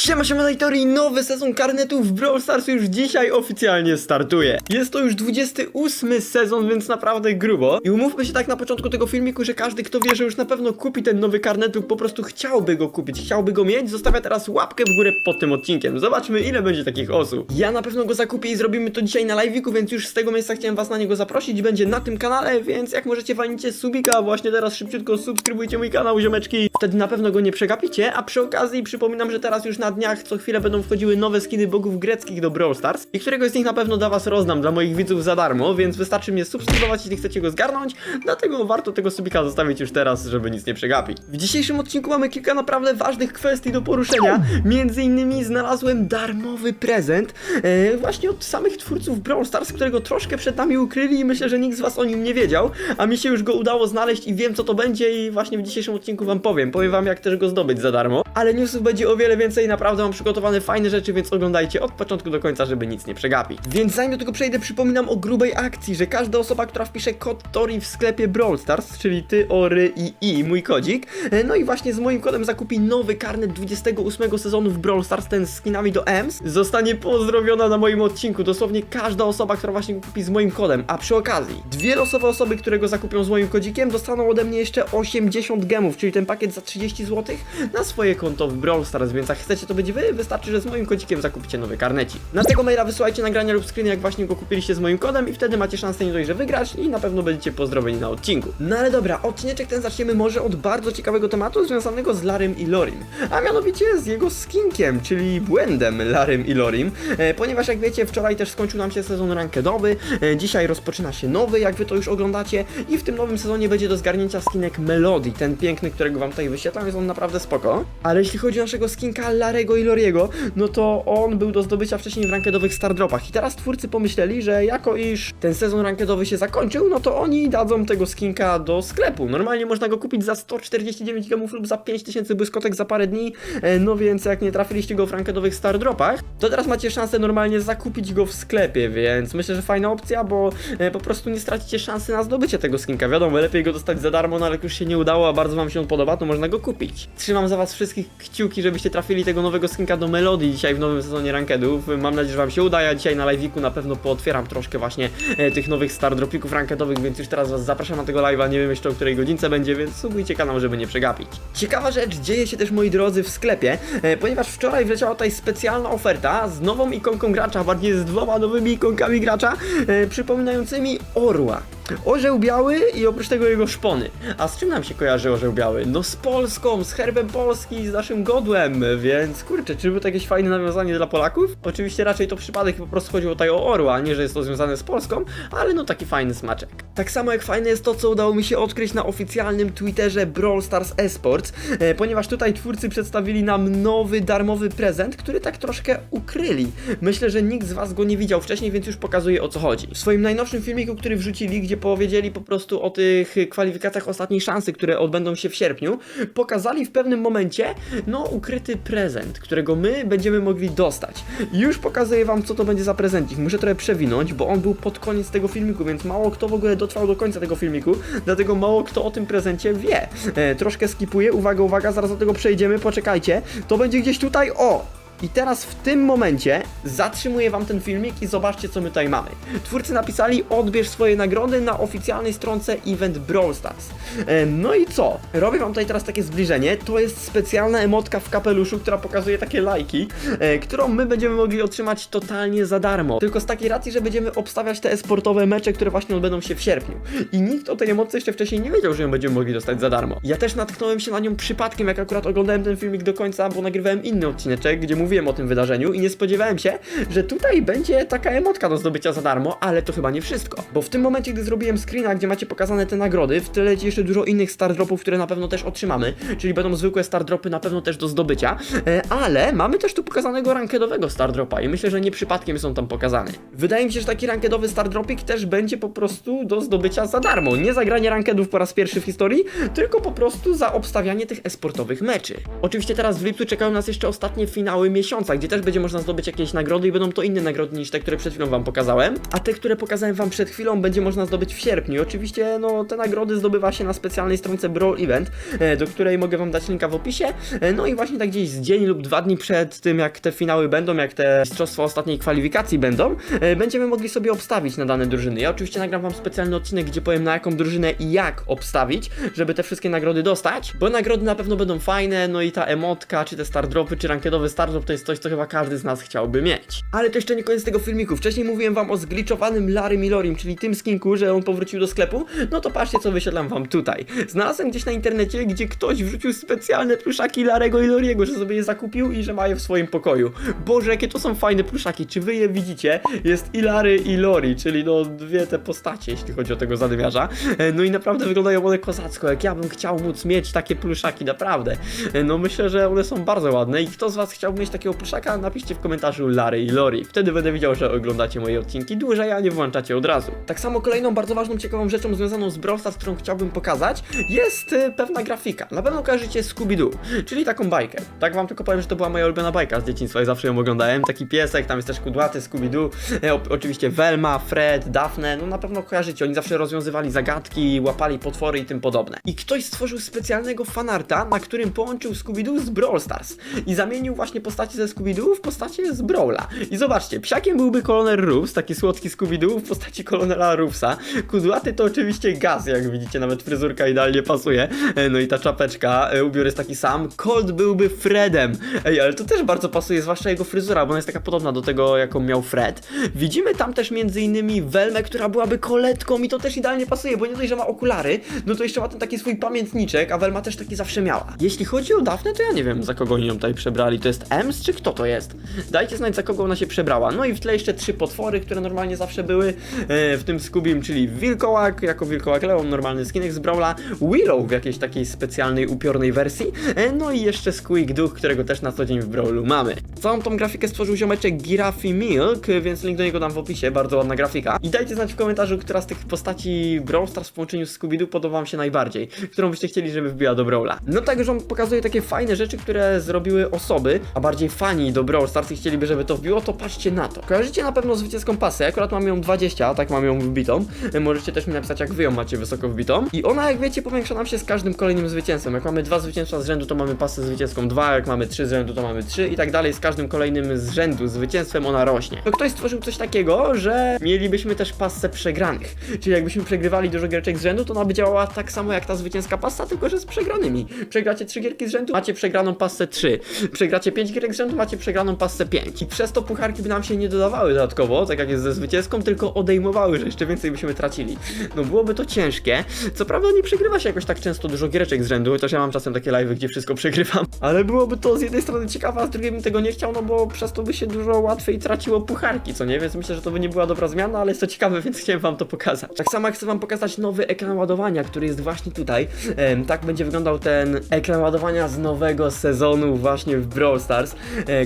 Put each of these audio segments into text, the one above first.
Siema, siema, i nowy sezon karnetów w Brawl Stars już dzisiaj oficjalnie startuje. Jest to już 28 sezon, więc naprawdę grubo. I umówmy się tak na początku tego filmiku, że każdy, kto wie, że już na pewno kupi ten nowy karnet lub po prostu chciałby go kupić, chciałby go mieć, zostawia teraz łapkę w górę pod tym odcinkiem. Zobaczmy, ile będzie takich osób. Ja na pewno go zakupię i zrobimy to dzisiaj na live'iku, więc już z tego miejsca chciałem was na niego zaprosić. Będzie na tym kanale, więc jak możecie walnicie subika, właśnie teraz szybciutko subskrybujcie mój kanał, ziomeczki. Wtedy na pewno go nie przegapicie, a przy okazji przypominam, że teraz już na dniach co chwilę będą wchodziły nowe skiny bogów greckich do Brawl Stars i któregoś z nich na pewno dla was rozdam, dla moich widzów za darmo, więc wystarczy mnie subskrybować, jeśli chcecie go zgarnąć, dlatego warto tego subika zostawić już teraz, żeby nic nie przegapić. W dzisiejszym odcinku mamy kilka naprawdę ważnych kwestii do poruszenia, między innymi znalazłem darmowy prezent e, właśnie od samych twórców Brawl Stars, którego troszkę przed nami ukryli i myślę, że nikt z was o nim nie wiedział, a mi się już go udało znaleźć i wiem co to będzie i właśnie w dzisiejszym odcinku wam powiem, powiem wam jak też go zdobyć za darmo, ale newsów będzie o wiele więcej, naprawdę mam przygotowane fajne rzeczy, więc oglądajcie od początku do końca, żeby nic nie przegapić. Więc zanim do tego przejdę, przypominam o grubej akcji, że każda osoba, która wpisze kod TORI w sklepie Brawl Stars, czyli ty, Ory i I, mój kodzik, e, no i właśnie z moim kodem zakupi nowy karnet 28 sezonu w Brawl Stars, ten z skinami do EMS, zostanie pozdrowiona na moim odcinku. Dosłownie każda osoba, która właśnie kupi z moim kodem, a przy okazji, dwie losowe osoby, które go zakupią z moim kodzikiem, dostaną ode mnie jeszcze 80 gemów, czyli ten pakiet za 30 zł na swoje konto w Brawl Stars, więc jak chcecie to być wy, wystarczy, że z moim kodzikiem zakupicie nowy karneci. Na tego maila wysyłajcie nagrania lub screeny, jak właśnie go kupiliście z moim kodem i wtedy macie szansę nie dość, że wygrać i na pewno będziecie pozdrowieni na odcinku. No ale dobra, odcineczek ten zaczniemy może od bardzo ciekawego tematu związanego z Larym i Lorim, a mianowicie z jego skinkiem, czyli błędem Larym i Lorim, e, ponieważ jak wiecie, wczoraj też skończył nam się sezon rankedowy, e, dzisiaj rozpoczyna się nowy, jak wy to już oglądacie i w tym nowym sezonie będzie do zgarnięcia skinek Melody, ten piękny, którego wam tutaj wyświetlam, jest on naprawdę spoko. Ale jeśli chodzi o naszego skinka Larego i Loriego, no to on był do zdobycia wcześniej w rankedowych stardropach i teraz twórcy pomyśleli, że jako iż ten sezon rankedowy się zakończył, no to oni dadzą tego skinka do sklepu. Normalnie można go kupić za 149 gemów lub za 5000 błyskotek za parę dni, e, no więc jak nie trafiliście go w rankedowych stardropach, to teraz macie szansę normalnie zakupić go w sklepie, więc myślę, że fajna opcja, bo e, po prostu nie stracicie szansy na zdobycie tego skinka. Wiadomo, lepiej go dostać za darmo, no ale jak już się nie udało, a bardzo wam się on podoba, to można go kupić. Trzymam za was wszystkich kciuki, żebyście trafili tego nowego skinka do Melody dzisiaj w nowym sezonie rankedów. Mam nadzieję, że wam się uda. Ja dzisiaj na live'iku na pewno pootwieram troszkę właśnie e, tych nowych stardropików rankedowych, więc już teraz was zapraszam na tego live'a. Nie wiem jeszcze o której godzince będzie, więc subujcie kanał, żeby nie przegapić. Ciekawa rzecz dzieje się też, moi drodzy, w sklepie, e, ponieważ wczoraj wleciała tutaj specjalna oferta z nową ikonką gracza, bardziej z dwoma nowymi ikonkami gracza, e, przypominającymi orła. Orzeł biały i oprócz tego jego szpony. A z czym nam się kojarzy orzeł biały? No z Polską, z herbem Polski, z naszym godłem, więc kurczę, czy by to jakieś fajne nawiązanie dla Polaków? Oczywiście raczej to przypadek po prostu chodziło tutaj o orła, nie, że jest to związane z Polską, ale no taki fajny smaczek. Tak samo jak fajne jest to, co udało mi się odkryć na oficjalnym Twitterze Brawl Stars Esports, e, ponieważ tutaj twórcy przedstawili nam nowy, darmowy prezent, który tak troszkę ukryli. Myślę, że nikt z was go nie widział wcześniej, więc już pokazuję o co chodzi. W swoim najnowszym filmiku, który wrzucili, gdzie powiedzieli po prostu o tych kwalifikacjach ostatniej szansy, które odbędą się w sierpniu, pokazali w pewnym momencie, no, ukryty prezent, którego my będziemy mogli dostać. Już pokazuję wam, co to będzie za prezencik. Muszę trochę przewinąć, bo on był pod koniec tego filmiku, więc mało kto w ogóle dotrwał do końca tego filmiku, dlatego mało kto o tym prezencie wie. E, troszkę skipuję, uwaga, uwaga, zaraz do tego przejdziemy, poczekajcie. To będzie gdzieś tutaj, o! I teraz w tym momencie zatrzymuję wam ten filmik i zobaczcie co my tutaj mamy. Twórcy napisali odbierz swoje nagrody na oficjalnej stronce Event Brawl Stars. E, no i co? Robię wam tutaj teraz takie zbliżenie. To jest specjalna emotka w kapeluszu, która pokazuje takie lajki, e, którą my będziemy mogli otrzymać totalnie za darmo. Tylko z takiej racji, że będziemy obstawiać te esportowe mecze, które właśnie odbędą się w sierpniu. I nikt o tej emotce jeszcze wcześniej nie wiedział, że ją będziemy mogli dostać za darmo. Ja też natknąłem się na nią przypadkiem, jak akurat oglądałem ten filmik do końca, bo nagrywałem inny odcineczek, gdzie mówiłem o tym wydarzeniu i nie spodziewałem się, że tutaj będzie taka emotka do zdobycia za darmo, ale to chyba nie wszystko. Bo w tym momencie, gdy zrobiłem screena, gdzie macie pokazane te nagrody, w tle leci jeszcze dużo innych stardropów, które na pewno też otrzymamy, czyli będą zwykłe stardropy na pewno też do zdobycia, e, ale mamy też tu pokazanego rankedowego stardropa i myślę, że nie przypadkiem są tam pokazane. Wydaje mi się, że taki rankedowy stardropik też będzie po prostu do zdobycia za darmo. Nie za granie rankedów po raz pierwszy w historii, tylko po prostu za obstawianie tych esportowych meczy. Oczywiście teraz w lipcu czekają nas jeszcze ostatnie finały miesiąca, gdzie też będzie można zdobyć jakieś nagrody i będą to inne nagrody niż te, które przed chwilą wam pokazałem. A te, które pokazałem wam przed chwilą, będzie można zdobyć w sierpniu. I Oczywiście, no, te nagrody zdobywa się na specjalnej stronce Brawl Event, e, do której mogę wam dać linka w opisie. E, No i właśnie tak gdzieś z dzień lub dwa dni przed tym, jak te finały będą, jak te mistrzostwa ostatniej kwalifikacji będą, e, będziemy mogli sobie obstawić na dane drużyny. Ja oczywiście nagram wam specjalny odcinek, gdzie powiem na jaką drużynę i jak obstawić, żeby te wszystkie nagrody dostać, bo nagrody na pewno będą fajne, no i ta emotka, czy te stardropy, czy rankedowy stardrop to jest coś, co chyba każdy z nas chciałby mieć. Ale to jeszcze nie koniec tego filmiku. Wcześniej mówiłem wam o zgliczowanym Larry Milorim, czyli tym skinku, że on powrócił do sklepu. No to patrzcie, co wysiedlam wam tutaj. Znalazłem gdzieś na internecie, gdzie ktoś wrzucił specjalne pluszaki Larego i Loriego, że sobie je zakupił i że ma je w swoim pokoju. Boże, jakie to są fajne pluszaki. Czy wy je widzicie? Jest i Lary i Lori, czyli no dwie te postacie, jeśli chodzi o tego zadymiarza. E, No i naprawdę wyglądają one kozacko. Jak ja bym chciał móc mieć takie pluszaki, naprawdę. E, No myślę, że one są bardzo ładne i kto z was chciałby mieć takiego pluszaka, napiszcie w komentarzu Lary i Lori. Wtedy będę wiedział, że oglądacie moje odcinki dłużej, a nie włączacie od razu. Tak samo kolejną bardzo ważną, ciekawą rzeczą związaną z Brawl Stars, którą chciałbym pokazać, jest e, pewna grafika. Na pewno kojarzycie Scooby-Doo, czyli taką bajkę. Tak wam tylko powiem, że to była moja ulubiona bajka z dzieciństwa i zawsze ją oglądałem. Taki piesek, tam jest też kudłaty Scooby-Doo, e, oczywiście Velma, Fred, Daphne, no na pewno kojarzycie. Oni zawsze rozwiązywali zagadki, łapali potwory i tym podobne. I ktoś stworzył specjalnego fanarta, na którym połączył Scooby-Doo z Brawl Stars i zamienił właśnie postacie ze Scooby-Doo w postacie z Brawla. I zobaczcie, psiakiem byłby kolonel Roofs, taki słodki Scooby-Doo w postaci kolonela Roofsa. Kudłaty to oczywiście gaz, jak widzicie, nawet fryzurka idealnie pasuje. E, No i ta czapeczka, e, ubiór jest taki sam. Colt byłby Fredem. Ej, ale to też bardzo pasuje, zwłaszcza jego fryzura, bo ona jest taka podobna do tego, jaką miał Fred. Widzimy tam też między innymi Welmę, która byłaby koletką i to też idealnie pasuje, bo nie dość, że ma okulary, no to jeszcze ma ten taki swój pamiętniczek, a Welma też taki zawsze miała. Jeśli chodzi o Dafne, to ja nie wiem, za kogo oni ją tutaj przebrali. To jest Czy kto to jest? Dajcie znać, za kogo ona się przebrała. No i w tle jeszcze trzy potwory, które normalnie zawsze były, e, w tym Scubim, czyli Wilkołak, jako Wilkołak Leon, normalny skinek z Brawla, Willow w jakiejś takiej specjalnej, upiornej wersji, e, no i jeszcze Squeak Duch, którego też na co dzień w Brawlu mamy. Całą tą grafikę stworzył ziomeczek Giraffe Milk, więc link do niego dam w opisie, bardzo ładna grafika. I dajcie znać w komentarzu, która z tych postaci Brawl Stars w połączeniu z Scooby-Doo podoba wam się najbardziej, którą byście chcieli, żeby wbiła do Brawla. No tak, że on pokazuje takie fajne rzeczy, które zrobiły osoby, a bardziej fani do Brawl Stars chcieliby, żeby to wbiło, to patrzcie na to. Kojarzycie na pewno zwycięską pasę, akurat mam ją 20, tak mam ją wbitą. E, Możecie też mi napisać, jak wy ją macie wysoko wbitą. I ona, jak wiecie, powiększa nam się z każdym kolejnym zwycięstwem. Jak mamy dwa zwycięstwa z rzędu, to mamy pasę zwycięską 2, jak mamy trzy z rzędu, to mamy 3 i tak dalej. Z każdym kolejnym z rzędu zwycięstwem ona rośnie. To ktoś stworzył coś takiego, że mielibyśmy też pasę przegranych. Czyli jakbyśmy przegrywali dużo giereczek z rzędu, to ona by działała tak samo jak ta zwycięska pasa, tylko że z przegranymi. Przegracie trzy gierki z rzędu, macie przegraną pasę 3. Przegracie 5 gierek z rzędu, macie przegraną pasę 5. I przez to pucharki by nam się nie dodawały dodatkowo, tak jak jest ze zwycięską, tylko odejmowały, że jeszcze więcej byśmy tracili. No byłoby to ciężkie. Co prawda nie przegrywa się jakoś tak często dużo giereczek z rzędu, chociaż ja mam czasem takie live'y, gdzie wszystko przegrywam. Ale byłoby to z jednej strony ciekawe, a z drugiej bym tego nie chciał, no bo przez to by się dużo łatwiej traciło pucharki, co nie? Więc myślę, że to by nie była dobra zmiana, ale jest to ciekawe, więc chciałem wam to pokazać. Tak samo jak chcę wam pokazać nowy ekran ładowania, który jest właśnie tutaj. Em, tak będzie wyglądał ten ekran ładowania z nowego sezonu właśnie w Brawl Stars,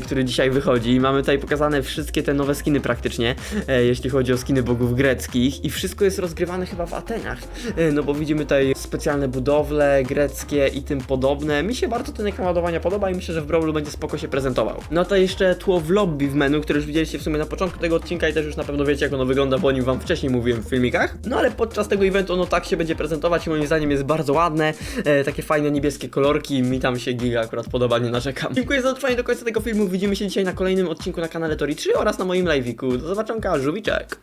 który dzisiaj wychodzi. Mamy tutaj pokazane wszystkie te nowe skiny praktycznie, e, jeśli chodzi o skiny bogów greckich i wszystko jest rozgrywane chyba w Atenach, e, no bo widzimy tutaj specjalne budowle greckie i tym podobne. Mi się bardzo ten ekran ładowania podoba i myślę, że w Brawlu będzie spoko się prezentował. No to jeszcze tło w lobby w menu, które już widzieliście w sumie na początku tego odcinka i też już na pewno wiecie jak ono wygląda, bo o nim wam wcześniej mówiłem w filmikach. No ale podczas tego eventu ono tak się będzie prezentować i moim zdaniem jest bardzo ładne. E, takie fajne niebieskie kolorki, mi tam się giga akurat podoba, nie narzekam. Dziękuję za dotrwanie do końca tego filmu, widzimy się dzisiaj na kolejnym odcinku na kanale Tori 3 oraz na moim live'iku. Do zobaczenia, żółwiczek!